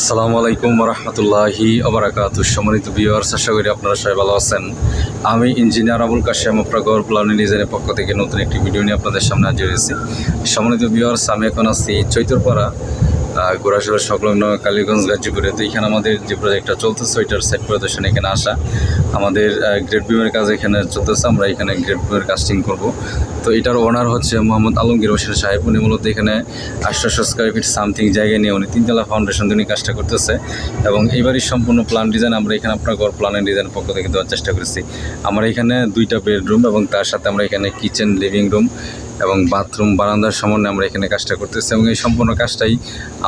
আসসালামু আলাইকুম রহমতুল্লাহি আবরাকাত সম্মানিত ভিউয়ার্স আশা করি আপনারা সবাই ভালো আছেন। আমি ইঞ্জিনিয়ার আবুল কাশেম আপনাগর প্লানি ডিজাইনের পক্ষ থেকে নতুন একটি ভিডিও নিয়ে আপনাদের সামনে হাজির হয়েছি। সম্মানিত ভিউয়ার্স আমি এখন আছি চৈতরপাড়া গোড়াশোলা সংলগ্ন কালীগঞ্জ, গাজীপুরে। তো এখানে আমাদের যে প্রজেক্টটা চলতেছে, ওইটার সাইট প্রদর্শন এখানে আসা। আমাদের গ্রেড বিমের কাজ এখানে চলতেছে, আমরা এখানে গ্রেড বিমের কাস্টিং করব। তো এটার ওনার হচ্ছে মোহাম্মদ আলমগীর হোসেন সাহেব। উনি মূলত এখানে আটশোশো স্কোয়ার ফিট সামথিং জায়গায় নিয়ে উনি তিনতলা ফাউন্ডেশন দিয়ে কাজটা করতেছে। এবং এইবারই সম্পূর্ণ প্ল্যান ডিজাইন আমরা এখানে আপনার ঘর প্ল্যান অ্যান্ড ডিজাইন পক্ষ থেকে দেওয়ার চেষ্টা করেছি। আমরা এখানে দুইটা বেডরুম এবং তার সাথে আমরা এখানে কিচেন লিভিং রুম এবং বাথরুম বারান্দার সমন্বয়ে আমরা এখানে কাজটা করতেছি এবং এই সম্পূর্ণ কাজটাই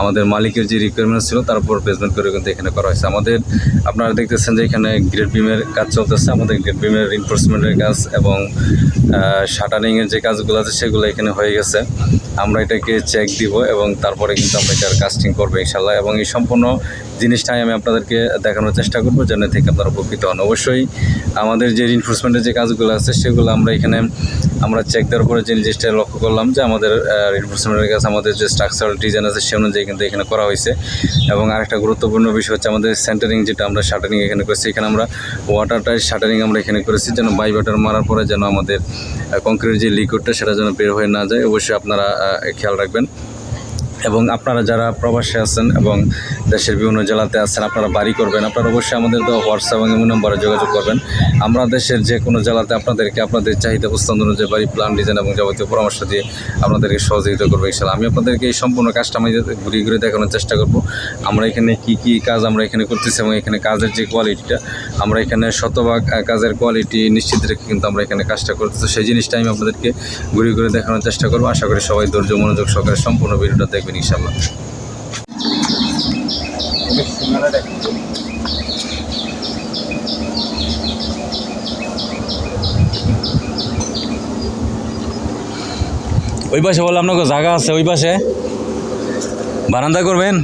আমাদের মালিকের যে রিকোয়ারমেন্ট ছিল, তার উপর বেসমেন্ট করে কিন্তু এখানে করা হয়েছে। আমাদের, আপনারা দেখতেছেন যে এখানে গ্রেড বিমের কাজ চলতেছে। আমাদের গ্রেড বিমের রিনফোর্সমেন্টের কাজ এবং শাটারিংয়ের যে কাজগুলো আছে, সেগুলো এখানে হয়ে গেছে। আমরা এটাকে চেক দিব এবং তারপরে কিন্তু আমরা এটার কাস্টিং করব ইনশাল্লাহ। এবং এই সম্পূর্ণ জিনিসটাই আমি আপনাদেরকে দেখানোর চেষ্টা করব, যেন থেকে আপনারা উপকৃত হন। অবশ্যই আমাদের যে রিনফোর্সমেন্টের যে কাজগুলো আছে, সেগুলো আমরা এখানে, আমরা চেক দেওয়ার পরে যে জিনিসটা লক্ষ্য করলাম যে আমাদের রিনফোর্সমেন্টের কাছে আমাদের যে স্ট্রাকচারাল ডিজাইন আছে সে অনুযায়ী কিন্তু এখানে করা হয়েছে। এবং আরেকটা গুরুত্বপূর্ণ বিষয় হচ্ছে আমাদের সেন্টারিং যেটা আমরা শাটারিং এখানে করেছি, এখানে আমরা ওয়াটার টাইট শাটারিং আমরা এখানে করেছি, যেন বাই ওয়াটার মারার পরে যেন আমাদের কংক্রিট যে লিকুইডটা সেটা যেন বের হয়ে না যায়। অবশ্যই আপনারা খেয়াল রাখবেন। এবং আপনারা যারা প্রবাসে আছেন এবং দেশের বিভিন্ন জেলাতে আছেন, আপনারা বাড়ি করবেন। আপনারা অবশ্যই আমাদের দেওয়া হোয়াটসঅ্যাপ এবং ইমো নম্বরে যোগাযোগ করবেন। আমরা দেশের যে কোনো জেলাতে আপনাদেরকে আপনাদের চাহিদা প্রস্তাব অনুযায়ী বাড়ি প্ল্যান ডিজাইন এবং যাবতীয় পরামর্শ দিয়ে আপনাদেরকে সহযোগিতা করব ইনশাল্লাহ আমি আপনাদেরকে এই সম্পূর্ণ কাজটা আমি ঘুরিয়ে ঘুরে দেখানোর চেষ্টা করব। আমরা এখানে কি কি কাজ আমরা এখানে করতেছি এবং এখানে কাজের যে কোয়ালিটিটা আমরা এখানে শতভাগ কাজের কোয়ালিটি নিশ্চিত রেখে কিন্তু আমরা এখানে কাজটা করতেছি। সেই জিনিসটা আমি আপনাদেরকে ঘুরিয়ে ঘুরে দেখানোর চেষ্টা করব। আশা করি সবাই ধৈর্য, মনোযোগ সহকারে সম্পূর্ণ ভিডিওটা দেখবেন। ইনশাল্লাহ ওই পাশে বললাম আপনাকে জায়গা আছে ওই পাশে। বারান্দা করবেন?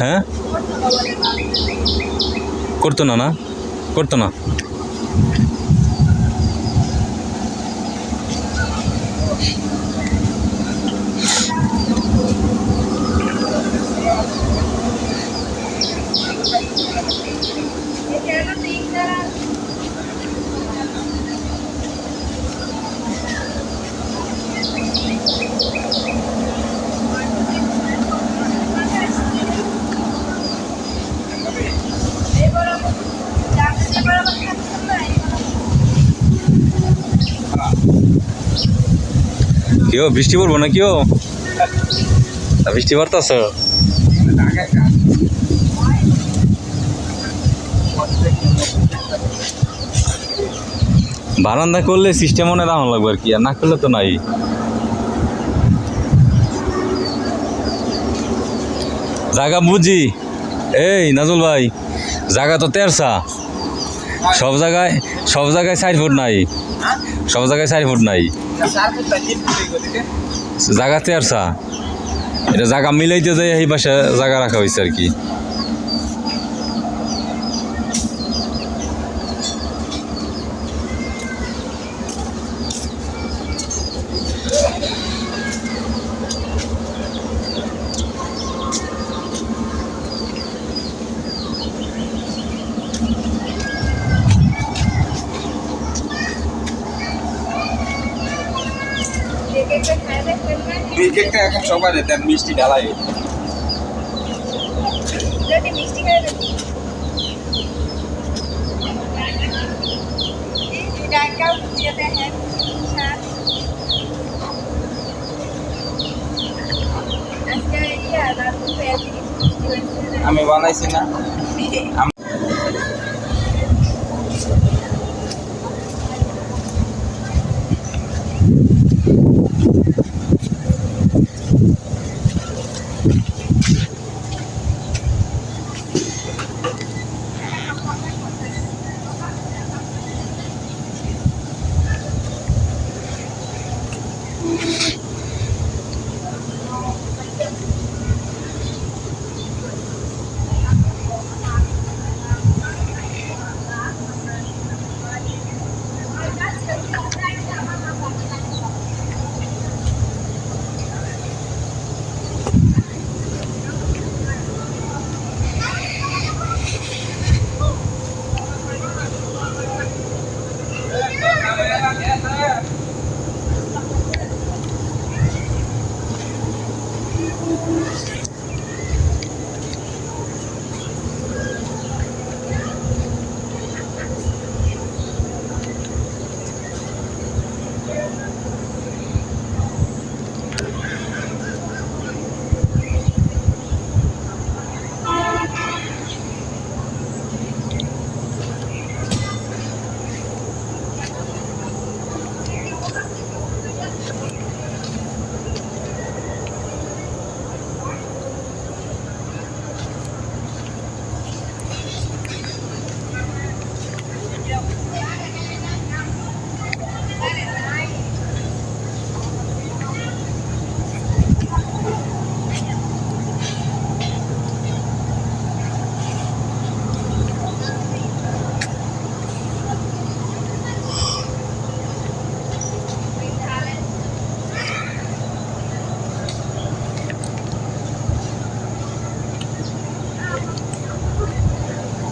হ্যাঁ? করতো না না? করতো না। কেউ বৃষ্টি পড়ব না কেউ বৃষ্টি পড়তেছ? বারান্দা করলে সিস্টেম মনে রাখা লাগবে আর কি, আর না করলে তো নাই। জায়গা বুঝি? এই নাজুল ভাই, জায়গা তো তেরসা। সব জায়গায় সব জায়গায় চার ফুট নাই। সব জায়গায় চার ফুট নাই। জায়গা তেরসা এটা জায়গা মিলাইতে যাই এই পাশে জায়গা রাখা হয়েছে আর কি। এই কেকটা এখন সবাই দেন মিষ্টি ঢালাই। মিষ্টি হ্যাঁ আমি বানাইছি না।